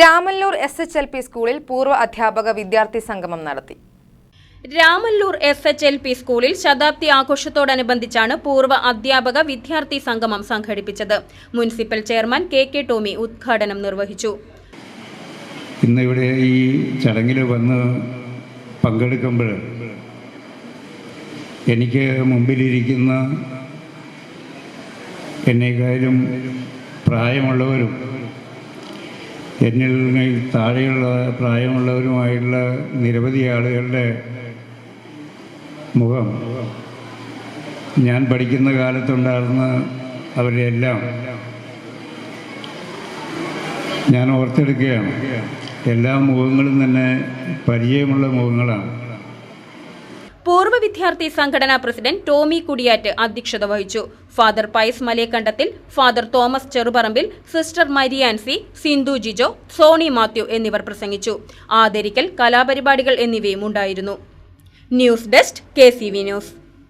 Ramallur S H L P സ്കൂളിൽ പൂർവ അധ്യാപക വിദ്യാർത്ഥി സംഗമം നടത്തി. Ramallur S H L P സ്കൂളിൽ ശതാബ്ദി ആഘോഷത്തോടനുബന്ധിച്ചാണ് പൂർവ അധ്യാപക വിദ്യാർത്ഥി സംഗമം സംഘടിപ്പിച്ചത്. Municipal chairman K K Tomy ഉദ്ഘാടനം നിർവഹിച്ചു. ഇന്ന് ഇവിടെ ഈ ചടങ്ങിൽ വന്ന് പങ്കെടുക്കുമ്പോൾ എനിക്ക് മുമ്പിലിരിക്കുന്ന എന്നെക്കാരും പ്രായമുള്ളവരും എന്നിൽ താഴെയുള്ള പ്രായമുള്ളവരുമായുള്ള നിരവധി ആളുകളുടെ മുഖം ഞാൻ പഠിക്കുന്ന കാലത്തുണ്ടായിരുന്ന അവരുടെ എല്ലാം ഞാൻ ഓർത്തെടുക്കുകയാണ്. എല്ലാ മുഖങ്ങളും തന്നെ പരിചയമുള്ള മുഖങ്ങളാണ്. പൂർവ വിദ്യാർത്ഥി സംഘടനാ പ്രസിഡന്റ് ടോമി കുടിയാറ്റ് അധ്യക്ഷത വഹിച്ചു. Father Pius Malayakandathil father Thomas Cherupparambil sister Mariancy Sindhu Jijo Sony Mathew എന്നിവർ പ്രസംഗിച്ചു. ആദരിക്കൽ കലാപരിപാടികൾ എന്നിവയും ഉണ്ടായിരുന്നു. News desk K news.